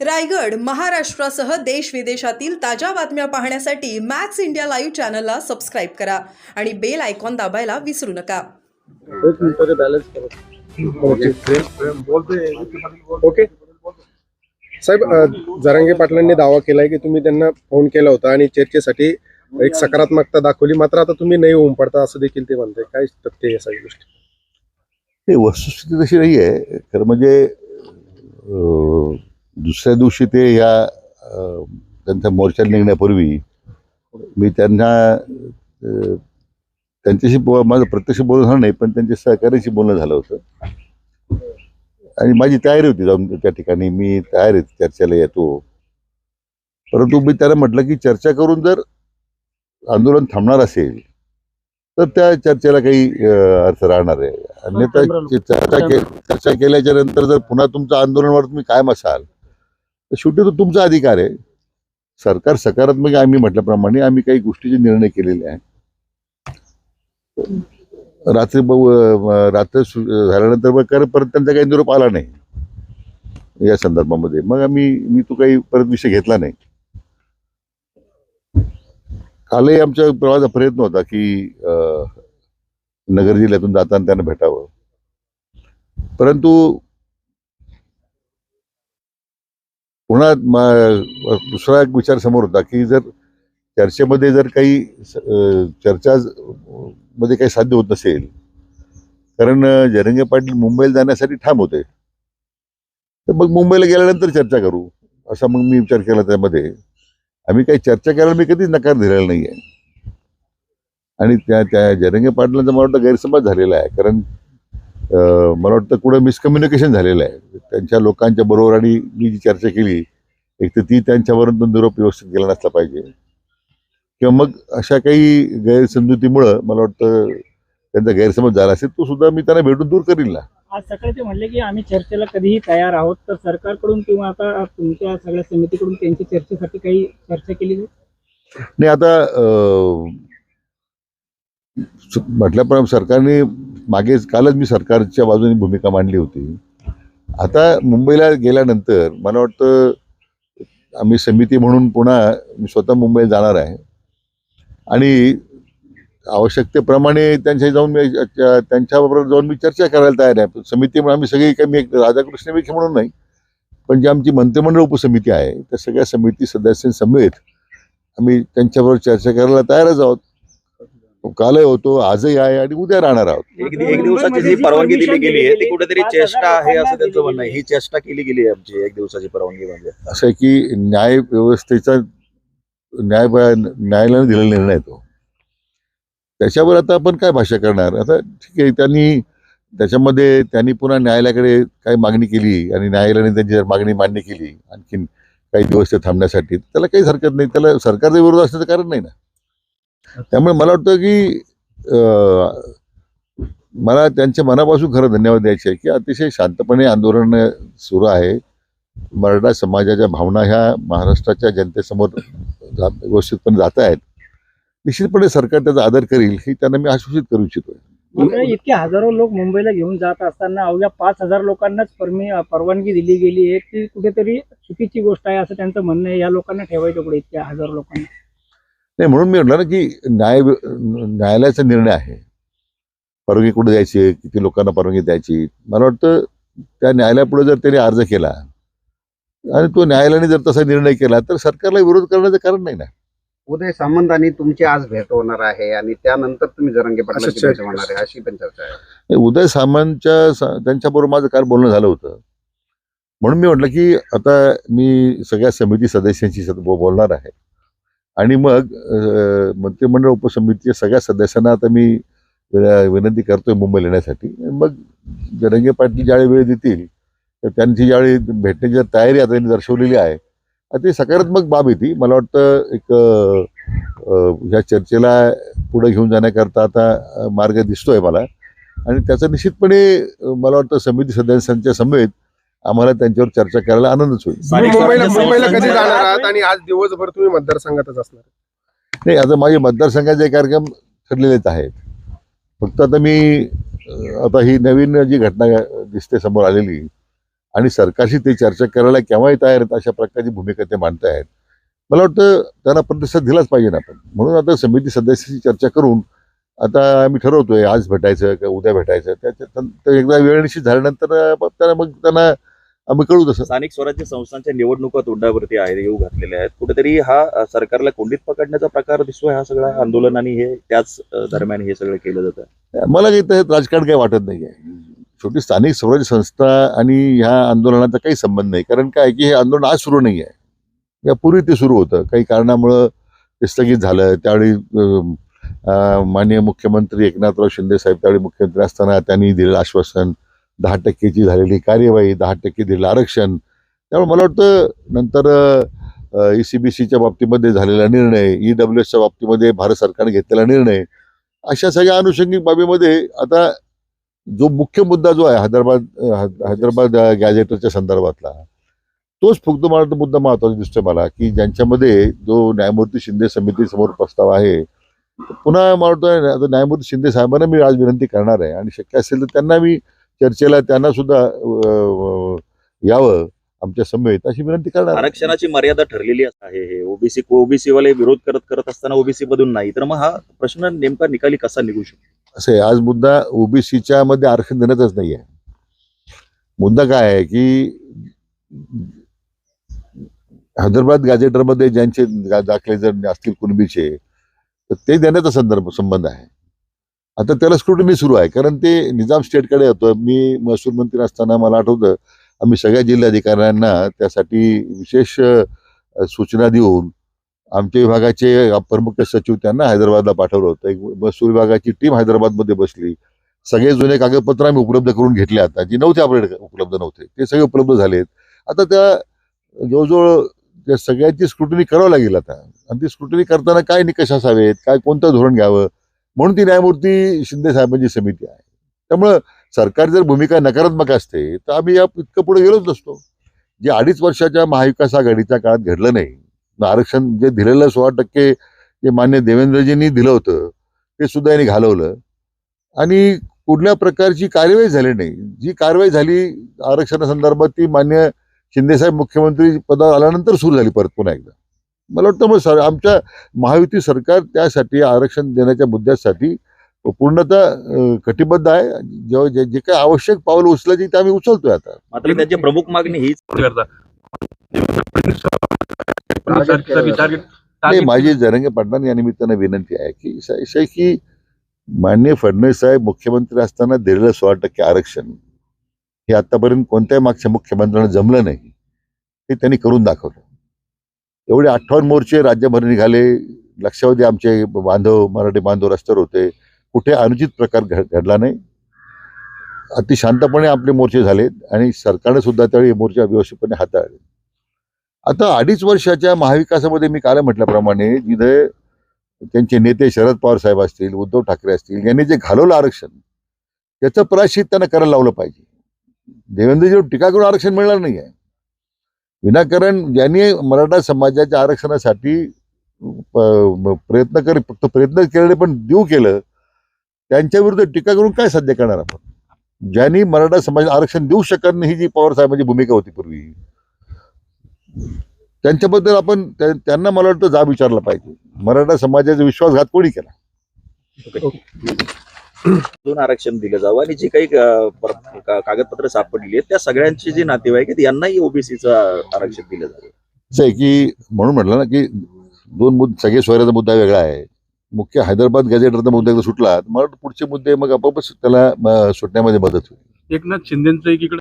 रायगड महाराष्ट्रासह देश विदेशातील ताज्या बातम्या पाहण्यासाठी मॅक्स इंडिया लाईव्ह चॅनलला सबस्क्राईब करा आणि बेल आयकॉन दाबायला विसरू नका. एक मिनिट रे बॅलन्स करो. ओके ओके साहेब अ, जरांगे पाटलांनी दावा केलाय की तुम्ही त्यांना फोन केला होता आणि चर्चेसाठी एक सकारात्मकता दाखवली. मात्र आता तुम्ही नाही होऊन पडता असं देखील ते म्हणताय. काय तथ्य आहे या सगळ्या गोष्टी? ते वस्तुस्थिती तशी नाही आहे खरं म्हणजे अं, दुसऱ्या दिवशी ते ह्या अं, त्यांचा मोर्चा निघण्यापूर्वी मी त्यांना त्यांच्याशी बो माझं प्रत्यक्ष बोलणं झालं नाही पण त्यांच्या सहकार्याशी बोलणं झालं होतं. आणि माझी तयारी होती जाऊन त्या ठिकाणी मी तयार आहे चर्चेला येतो. परंतु मी त्यांना म्हटलं की चर्चा करून जर आंदोलन थांबणार असेल तर त्या चर्चेला काही अर्थ राहणार आहे. अन्यथा चर्चा के- चर्चा केल्याच्यानंतर जर पुन्हा तुमचं आंदोलनावर तुम्ही कायम असाल तर शेवटी तो तुमचा अधिकार आहे. सरकार सकारात्मक आम्ही म्हटल्याप्रमाणे आम्ही काही गोष्टीचे निर्णय केलेले आहे रात्री ब- रात्र झाल्यानंतर मग परत त्यांचा काही निरोप आला नाही. या संदर्भामध्ये. मग आम्ही मी तो काही परत विषय घेतला नाही. कालही आमच्या प्रवासाचा प्रयत्न होता की नगर जिल्ह्यातून जाताना त्यांना भेटावं. परंतु पुन्हा दुसरा एक विचार समोर होता की जर चर्चेमध्ये जर काही चर्चा मध्ये काही साध्य होत नसेल कारण जरंगे पाटील मुंबईला जाण्यासाठी ठाम होते. तर मग मुंबईला गेल्यानंतर चर्चा करू असा मग मी विचार केला त्यामध्ये. आम्ही काही चर्चा करायला मी कधीच नकार दिलेला नाही आहे आणि त्या त्या जरंगे पाटलांचा मला वाटतं गैरसमज झालेला आहे कारण मला वाटतं कुठं मिसकम्युनिकेशन झालेलं आहे. त्यांच्या लोकांच्या बरोबर आणि मी जी चर्चा केली एक तर ती त्यांच्यावरून तो निरोप व्यवस्थित गेला नसला पाहिजे. किंवा मग अशा काही गैरसमजुतीमुळं मला वाटतं त्यांचा गैरसमज झाला असेल तो सुद्धा मी त्यांना भेटून दूर करील ना. आज सकाळी ते म्हणले की आम्ही चर्चेला कधीही तयार आहोत तर सरकारकडून किंवा आता तुमच्या सगळ्या समितीकडून त्यांची चर्चेसाठी काही चर्चा केली? नाही? आता म्हटल्याप्रमाणे सरकारने मागे कालच मी सरकारच्या बाजूने भूमिका मांडली होती. आता मुंबईला गेल्यानंतर मला वाटतं आम्ही समिती म्हणून पुन्हा मी स्वतः मुंबईत जाणार आहे. आणि आवश्यकतेप्रमाणे त्यांच्या जाऊन मी त्यांच्याबरोबर जाऊन मी चर्चा करायला तयार आहे. समिती म्हणून आम्ही सगळी काही मी एक राधाकृष्ण विखे म्हणून नाही पण जी आमची मंत्रिमंडळ उपसमिती आहे त्या सगळ्या समिती सदस्यांसमेत आम्ही त्यांच्याबरोबर चर्चा करायला तयारच आहोत. कालही होतो आजही आहे आणि उद्या राहणार आहोत. एक एक दिवसाची जी परवानगी दिली गेली आहे ती कुठेतरी चेष्टा आहे असं त्यांचं म्हणणं आहे. ही चेष्टा केली गेली आहे आमची एक दिवसाची परवानगी म्हणजे. असं आहे की न्याय व्यवस्थेचा न्याय न्यायालयाने दिलेला निर्णय तो. त्याच्यावर आता आपण काय भाषा करणार? आता ठीक आहे त्यांनी त्याच्यामध्ये त्यांनी पुन्हा न्यायालयाकडे काही मागणी केली आणि न्यायालयाने त्यांची जर मागणी मान्य केली आणखीन काही दिवस ते थांबण्यासाठी त्याला काहीच हरकत नाही. त्याला सरकारचा विरोध असण्याचं कारण नाही ना? त्यामुळे मला वाटतं की मला त्यांच्या मनापासून खरं धन्यवाद द्यायचे आहे की अतिशय शांतपणे आंदोलन सुरू आहे. मराठा समाजाच्या भावना ह्या महाराष्ट्राच्या जनतेसमोर व्यवस्थितपणे जात आहेत. निश्चितपणे सरकार त्याचा आदर करील ही त्यांना मी आश्वासित करू इच्छितो इतके हजारो लोक मुंबईला घेऊन जात असताना अवघ्या पाच हजार लोकांनाच परवानगी दिली गेली आहे. ती कुठेतरी चुकीची गोष्ट आहे असं त्यांचं म्हणणं आहे. या लोकांना ठेवायचं पुढे इतक्या हजारो लोकांना? नाही म्हणून मी म्हटलं ना की न्याय न्यायालयाचा निर्णय आहे. परवानगी कुठे द्यायची किती लोकांना परवानगी द्यायची मला वाटतं त्या न्यायालयापुढे जर त्यांनी अर्ज केला आणि तो न्यायालयाने जर तसा निर्णय केला तर सरकारला विरोध करण्याचं कारण नाही ना. उदय सामंत आणि तुमची आज भेट होणार आहे आणि त्यानंतर तुम्ही जरंगे होणार आहे अशी पण चर्चा आहे. नाही, उदय सामंतच्या त्यांच्याबरोबर माझं काल बोलणं झालं होतं. म्हणून मी म्हटलं की आता मी सगळ्या समिती सदस्यांशी बोलणार आहे. आणि मग मंत्रिमंडळ उपसमितीच्या सगळ्या सदस्यांना आता मी विनंती करतोय मुंबईला येण्यासाठी. मग जरंगे पाटील ज्यावेळी वेळ देतील तर त्यांची ज्यावेळी भेटण्याची तयारी आता त्यांनी दर्शवलेली आहे ती सकारात्मक बाब आहे ती. मला वाटतं एक ह्या चर्चेला पुढे घेऊन जाण्याकरता आता मार्ग दिसतोय मला. आणि त्याचा निश्चितपणे मला वाटतं समिती सदस्यांच्या समवेत आम्हाला त्यांच्यावर चर्चा करायला आनंदच होईल. मुंबईला कधी जाणार आहात? आणि आज दिवसभर तुम्ही मतदारसंघातच असणार. नाही आता माझे मतदारसंघाचे कार्यक्रम ठरलेलेच आहेत. फक्त आता मी आता ही नवीन जी घटना दिसते समोर आलेली आणि सरकारशी ते चर्चा करायला केव्हाही तयार आहेत अशा प्रकारची भूमिका ते मांडतायत मला वाटतं त्यांना प्रतिसाद दिलाच पाहिजे ना आपण. म्हणून आता समिती सदस्याची चर्चा करून आता आम्ही ठरवतोय आज भेटायचं का उद्या भेटायचं. त्याच्या एकदा वेळ निश्चित झाल्यानंतर मग त्यांना मग त्यांना आम्ही कळू तसं. स्थानिक स्वराज्य संस्थांच्या निवडणुका तोंडावरती आहेत येऊ घातलेल्या आहेत. कुठेतरी हा सरकारला कोंडीत पकडण्याचा प्रकार दिसतोय हा सगळा आंदोलन आणि हे त्याच दरम्यान हे सगळं केलं जातं. मला काही त्याच्यात राजकारण काही वाटत नाही आहे. शेवटी स्थानिक स्वराज्य संस्था आणि ह्या आंदोलनाचा काही संबंध नाही. कारण काय की हे आंदोलन आज सुरू नाही आहे. यापूर्वी ते सुरू होतं. काही कारणामुळं ते स्थगित झालं. त्यावेळी माननीय मुख्यमंत्री एकनाथराव शिंदे साहेब त्यावेळी मुख्यमंत्री असताना त्यांनी दिलेलं आश्वासन दहा टक्केची झालेली कार्यवाही दहा टक्के दिलेलं आरक्षण. त्यामुळे मला वाटतं नंतर ई सी बी सीच्या बाबतीमध्ये झालेला निर्णय ई डब्ल्यू एसच्या बाबतीमध्ये भारत सरकारने घेतलेला निर्णय अशा सगळ्या अनुषंगिक बाबीमध्ये आता जो मुख्य मुद्दा जो आहे हैदराबाद हैदराबाद गॅझेटरच्या गॅजेटरच्या संदर्भातला तोच फक्त मला मुद्दा महत्त्वाचा दिसतोय मला की ज्यांच्यामध्ये जो न्यायमूर्ती शिंदे समितीसमोर प्रस्ताव आहे पुन्हा मला वाटतं आता न्यायमूर्ती शिंदे साहेबांना मी आज विनंती करणार आहे आणि शक्य असेल तर त्यांना मी चर्चेला त्यांना सुद्धा यावं आमच्या समेत अशी विनंती करणार. आरक्षणाची मर्यादा ठरलेली आहे हे. ओबीसी ओबीसी वाले विरोध करत करत असताना ओबीसी मधून नाही. तर मग हा प्रश्न नेमका निकाली कसा निघू शकतो? असं आज मुद्दा ओबीसीच्या मध्ये आरक्षण देण्याचाच नाही आहे मुद्दा काय आहे की हैदराबाद गॅजेटरमध्ये ज्यांचे दाखले जर असतील कुणबीचे तर ते देण्याचा संदर्भ संबंध आहे. आता त्याला स्क्रुटनी सुरू आहे. कारण ते निजाम स्टेटकडे होतं मी महसूल मंत्री असताना मला आठवतं आम्ही सगळ्या जिल्हाधिकाऱ्यांना त्यासाठी विशेष सूचना देऊन आमच्या विभागाचे प्रमुख सचिव त्यांना हैदराबादला पाठवलं होतं. एक महसूल विभागाची टीम हैदराबादमध्ये बसली. सगळे जुने कागदपत्र आम्ही उपलब्ध करून घेतले आता जी नव्हते आपल्याकडे उपलब्ध नव्हते. ते सगळे उपलब्ध झालेत. आता त्या जवळजवळ त्या सगळ्यांची स्क्रुटनी करावं लागेल आता. आणि ती स्क्रुटनी करताना काय निकष असावेत? काय कोणतं धोरण घ्यावं? म्हणून ती न्यायमूर्ती शिंदे साहेबांची समिती आहे. त्यामुळं सरकार जर भूमिका नकारात्मक असते तर आम्ही या इतकं पुढे गेलोच नसतो. जे अडीच वर्षाच्या महाविकास आघाडीच्या काळात घडलं नाही आरक्षण जे दिलेलं सोळा टक्के जे मान्य देवेंद्रजींनी दिलं होतं ते सुद्धा यांनी घालवलं. आणि कुठल्या प्रकारची कार्यवाही झाली नाही. जी कारवाई झाली आरक्षणासंदर्भात ती मान्य शिंदेसाहेब मुख्यमंत्री पदावर आल्यानंतर सुरू झाली परत पुन्हा एकदा. मला वाटतं मग सर आमच्या महायुती सरकार त्यासाठी आरक्षण देण्याच्या मुद्द्यासाठी पूर्णतः कटिबद्ध आहे. जेव्हा जे जे काही आवश्यक पावलं उचलायची ते आम्ही उचलतोय आता. मात्र त्यांची प्रमुख मागणी हीच. करता टार्गेट नाही माझी जरंगे पाटलांनी या निमित्तानं विनंती आहे की की माननीय फडणवीस साहेब मुख्यमंत्री असताना दिलेलं सोळा टक्के आरक्षण हे आतापर्यंत कोणत्याही मागच्या मुख्यमंत्र्यांना जमलं नाही. ते त्यांनी करून दाखवलं. एवढे अठ्ठावन्न मोर्चे राज्यभर निघाले. लक्षावधी आमचे बांधव मराठी बांधव रस्त्यावर होते. कुठे अनुचित प्रकार घड- घडला नाही. अति शांतपणे आपले मोर्चे झालेत आणि सरकारने सुद्धा त्यावेळी हे मोर्चे व्यवस्थितपणे हाताळले. आता अडीच वर्षाच्या महाविकासामध्ये मी काल म्हटल्याप्रमाणे जिथे त्यांचे नेते शरद पवार साहेब असतील उद्धव ठाकरे असतील यांनी जे घालवलं आरक्षण त्याचं प्रायश्चित त्यांना करायला लावलं पाहिजे. देवेंद्रजीवर टीका करून आरक्षण मिळणार नाही आहे विनाकारण ज्यांनी मराठा समाजाच्या आरक्षणासाठी प्रयत्न कर फक्त प्रयत्न केले पण देऊ केलं त्यांच्याविरुद्ध टीका करून काय साध्य करणार आपण? ज्यांनी मराठा समाज आरक्षण देऊ शकत नाही ही जी पवार साहेबांची भूमिका होती पूर्वी त्यांच्याबद्दल आपण त्यांना मला वाटतं जाब विचारला पाहिजे. मराठा समाजाचा विश्वासघात कोणी केला? दोन आरक्षण दिलं जावं आणि जी काही कागदपत्र सापडली आहेत त्या सगळ्यांची जी नातेवाईक आहेत यांनाही ओबीसीचं आरक्षण दिलं जावं. असं आहे की म्हणून म्हटलं ना की दोन मुद्दे सगळे सोयऱ्याचा मुद्दा वेगळा आहे. मुख्य हैदराबाद गॅजेटरचा मुद्दा एकदा सुटला वाटतं पुढचे मुद्दे मग आपोआपच त्याला सुटण्यामध्ये मदत होईल. एकनाथ शिंदेचं एकीकडे